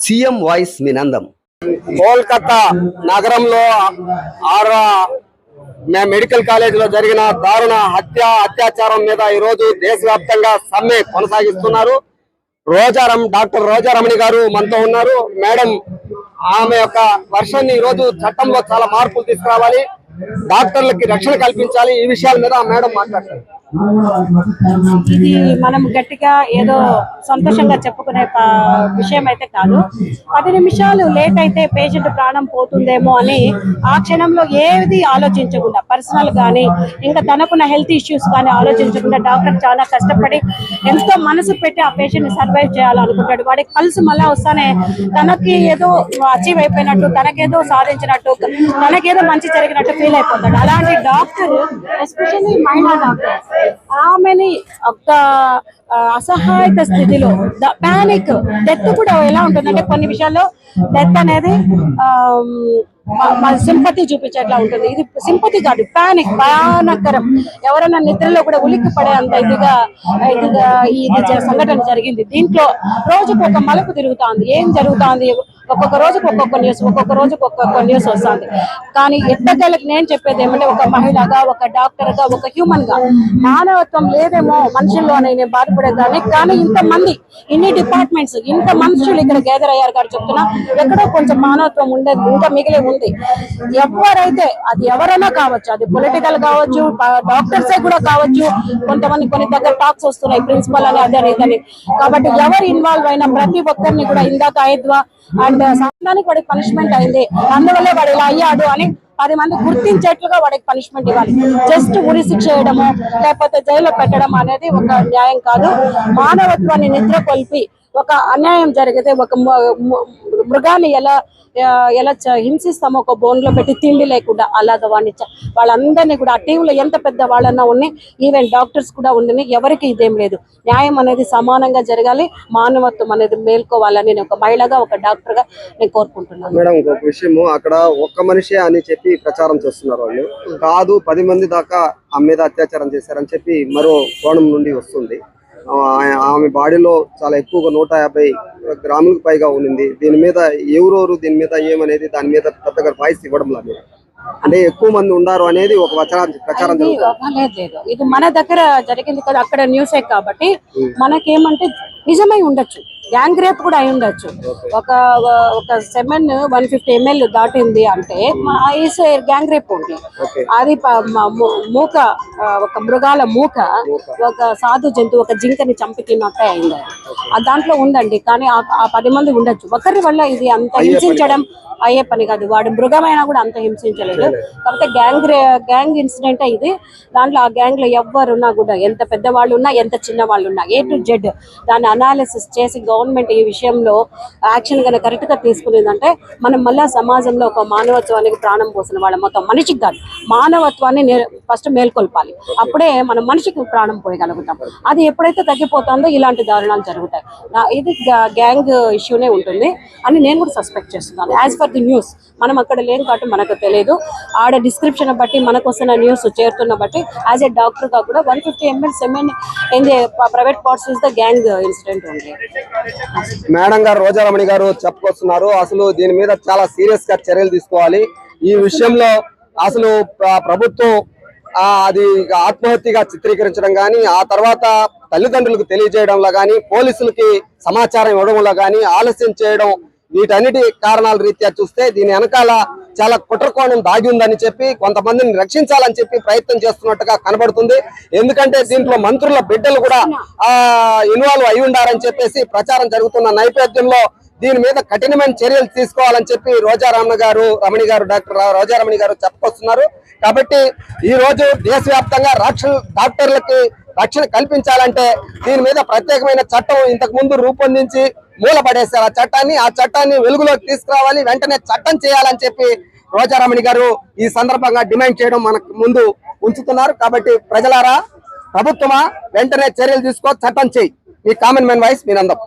CM voice మీ నందం. కోల్కతా నగరంలో ఆర మెడికల్ కాలేజీలో జరిగిన దారుణ హత్య అత్యాచారం మీద ఈ రోజు దేశవ్యాప్తంగా సమ్మె కొనసాగిస్తున్నారు. రోజారం డాక్టర్ రోజారమణి గారు మనతో ఉన్నారు. మేడం ఆమె యొక్క వర్షాన్ని ఈ రోజు చట్టంలో చాలా మార్పులు తీసుకురావాలి. డాక్టర్లకి రక్షణ కల్పించాలి. ఈ విషయాల మీద మేడం మాట్లాడతారు. ఇది మనం గట్టిగా ఏదో సంతోషంగా చెప్పుకునే విషయం అయితే కాదు. పది నిమిషాలు లేట్ అయితే పేషెంట్ ప్రాణం పోతుందేమో అని ఆ క్షణంలో ఏది ఆలోచించకుండా పర్సనల్ కానీ ఇంకా తనకున్న హెల్త్ ఇష్యూస్ కానీ ఆలోచించకుండా డాక్టర్ చాలా కష్టపడి ఎంతో మనసు పెట్టి ఆ పేషెంట్ సర్వైవ్ చేయాలనుకుంటాడు. వాడికి పల్స్ మళ్ళీ వస్తానే తనకి ఏదో అచీవ్ అయిపోయినట్టు తనకేదో సాధించినట్టు తనకేదో మంచి జరిగినట్టు ఫీల్ అయిపోతాడు. అలాంటి డాక్టర్ ఎస్పెషల్లీ మహిళా డాక్టర్ ఆమెని ఒక అసహాయక స్థితిలో ప్యానిక్ డెత్ కూడా ఎలా ఉంటుందంటే కొన్ని విషయాల్లో డెత్ అనేది సింపతి చూపించేట్లా ఉంటుంది. ఇది సింపతి కాదు పానిక్ భయానకరం. ఎవరైనా నిద్రలో కూడా ఉలిక్కి పడే అంత ఇదిగా ఇదిగా ఇది సంఘటన జరిగింది. దీంట్లో రోజుకు ఒక మలుపు తిరుగుతోంది. ఏం జరుగుతోంది? ఒక్కొక్క రోజుకు ఒక్కొక్క న్యూస్ ఒక్కొక్క రోజుకు ఒక్కొక్క న్యూస్ వస్తుంది. కానీ ఎట్టగలకి నేను చెప్పేది ఏమంటే ఒక మహిళగా ఒక డాక్టర్గా ఒక హ్యూమన్గా మానవత్వం లేదేమో మనుషుల్లో నేను బాధపడేదాన్ని. కానీ ఇంతమంది ఇన్ని డిపార్ట్మెంట్స్ ఇంత మనుషులు ఇక్కడ గ్యాదర్ అయ్యారు గారు చెప్తున్నా ఎక్కడో కొంచెం మానవత్వం ఉండేది ఇంకా మిగిలి ఉంది. ఎవరైతే అది ఎవరైనా కావచ్చు అది పొలిటికల్ కావచ్చు డాక్టర్సే కూడా కావచ్చు కొంతమంది కొన్ని దగ్గర టాక్స్ వస్తున్నాయి ప్రిన్సిపల్ అని అదే ఇదని కాబట్టి ఎవరు ఇన్వాల్వ్ అయినా ప్రతి ఒక్కరిని కూడా ఇందాక అయ్యద్వా అండ్ సంతానికి వాడికి పనిష్మెంట్ అయింది. అందువల్లే వాడు ఇలా అయ్యాడు అని పది మంది గుర్తించేట్లుగా వాడికి పనిష్మెంట్ ఇవ్వాలి. జస్ట్ ఉరి శిక్ష చేయడము లేకపోతే జైల్లో పెట్టడం అనేది ఒక న్యాయం కాదు. మానవత్వాన్ని నిద్ర కొల్పి ఒక అన్యాయం జరిగితే ఒక మృగాన్ని ఎలా ఆ, ఎలా హింసిస్తామో ఒక బోన్లో పెట్టి తిండి లేకుండా అలాగ వాడిని వాళ్ళందరినీ కూడా ఆ టీంలో ఎంత పెద్ద వాళ్ళన్నా ఉన్నాయి ఈవెన్ డాక్టర్స్ కూడా ఉండి ఎవరికి ఇదేం లేదు. న్యాయం అనేది సమానంగా జరగాలి మానవత్వం అనేది మేల్కోవాలని నేను ఒక మహిళగా ఒక డాక్టర్గా నేను కోరుకుంటున్నాను. మేడం ఇంకొక విషయము అక్కడ ఒక్క మనిషి అని చెప్పి ప్రచారం చేస్తున్నారు వాళ్ళు. కాదు పది మంది దాకా ఆమె మీద అత్యాచారం చేశారని చెప్పి మరో కోణం నుండి వస్తుంది. ఆ, ఆమె బాడీలో చాలా ఎక్కువగా నూట యాభై గ్రాములకు పైగా ఉండింది దీని మీద ఎవరెవరు దీని మీద ఏమనేది దాని మీద పెద్దగా వాయిస్ ఇవ్వడం లేదు. అంటే ఎక్కువ మంది ఉన్నారు అనేది ఒక ప్రచారం లేదు ఇది మన దగ్గర జరిగింది కదా అక్కడ న్యూసే కాబట్టి మనకేమంటే నిజమై ఉండొచ్చు. గ్యాంగ్ రేప్ కూడా అయి ఉండొచ్చు. ఒక ఒక సెమెన్ వన్ ఫిఫ్టీ ఎంఎల్ దాటింది అంటే గ్యాంగ్ రేప్ ఉంది. అది మూక ఒక మృగాల మూక ఒక సాధు జంతువు ఒక జింకని చంపి తిన్నట్టే అయింది. దాంట్లో ఉందండి కానీ ఆ పది మంది ఉండొచ్చు. ఒకరి వల్ల ఇది అంత హింసించడం అయ్యే పని కాదు. వాడు మృగమైనా కూడా అంత హింసించలేదు. కాకపోతే గ్యాంగ్ గ్యాంగ్ ఇన్సిడెంట్ ఇది దాంట్లో ఆ గ్యాంగ్లో ఎవరున్నా కూడా ఎంత పెద్ద వాళ్ళు ఉన్నా ఎంత చిన్న వాళ్ళు ఉన్నా ఏ టు జెడ్ దాన్ని అనాలిసిస్ చేసి గవర్నమెంట్ గవర్నమెంట్ ఈ విషయంలో యాక్షన్ కనుక కరెక్ట్గా తీసుకునేదంటే మనం మళ్ళీ సమాజంలో ఒక మానవత్వానికి ప్రాణం పోసిన వాళ్ళ. మొత్తం మనిషికి కాదు మానవత్వాన్ని ఫస్ట్ మేల్కొల్పాలి. అప్పుడే మనం మనిషికి ప్రాణం పోయగలుగుతాం. అది ఎప్పుడైతే తగ్గిపోతుందో ఇలాంటి దారుణాలు జరుగుతాయి. నా- ఇది గ్యాంగ్ ఇష్యూనే ఉంటుంది అని నేను కూడా సస్పెక్ట్ చేస్తున్నాను. యాజ్ ఫర్ ది న్యూస్ మనం అక్కడ లేని కాబట్టి మనకు తెలియదు. ఆడ డిస్క్రిప్షన్ బట్టి మనకు వస్తున్న న్యూస్ చేరుతున్న బట్టి యాజ్ ఏ డాక్టర్గా కూడా one fifty ML semen in private parts is the gang incident ఉంది మేడం గారు రోజారమణి గారు చెప్పుకొస్తున్నారు. అసలు దీని మీద చాలా సీరియస్గా చర్యలు తీసుకోవాలి. ఈ విషయంలో అసలు ప్రభుత్వం అది ఆత్మహత్యగా చిత్రీకరించడం కానీ ఆ తర్వాత తల్లిదండ్రులకు తెలియజేయడంలో కానీ పోలీసులకి సమాచారం ఇవ్వడంలో కానీ ఆలస్యం చేయడం వీటన్నిటి కారణాల రీత్యా చూస్తే దీని వెనకాల చాలా కుట్రకోణం దాగి ఉందని చెప్పి కొంతమందిని రక్షించాలని చెప్పి ప్రయత్నం చేస్తున్నట్టుగా కనబడుతుంది. ఎందుకంటే దీంట్లో మంత్రుల బిడ్డలు కూడా ఆ ఇన్వాల్వ్ అయి ఉండారని చెప్పేసి ప్రచారం జరుగుతున్న నేపథ్యంలో దీని మీద కఠినమైన చర్యలు తీసుకోవాలని చెప్పి రోజారామణ గారు రమణి గారు డాక్టర్ రోజారమణి రోజా రమణి గారు చెప్పుకొస్తున్నారు. కాబట్టి ఈ రోజు దేశవ్యాప్తంగా రక్షణ డాక్టర్లకి రక్షణ కల్పించాలంటే దీని మీద ప్రత్యేకమైన చట్టం ఇంతకు ముందు రూపొందించి మూల పడేశారు ఆ చట్టాన్ని ఆ చట్టాన్ని వెలుగులోకి తీసుకురావాలి వెంటనే చట్టం చేయాలని చెప్పి రోజారమణి గారు ఈ సందర్భంగా డిమాండ్ చేయడం మనకు ముందు ఉంచుతున్నారు. కాబట్టి ప్రజలారా ప్రభుత్వమా వెంటనే చర్యలు తీసుకో చట్టం చేయి. మీ కామన్ మ్యాన్ వాయిస్ మీనందం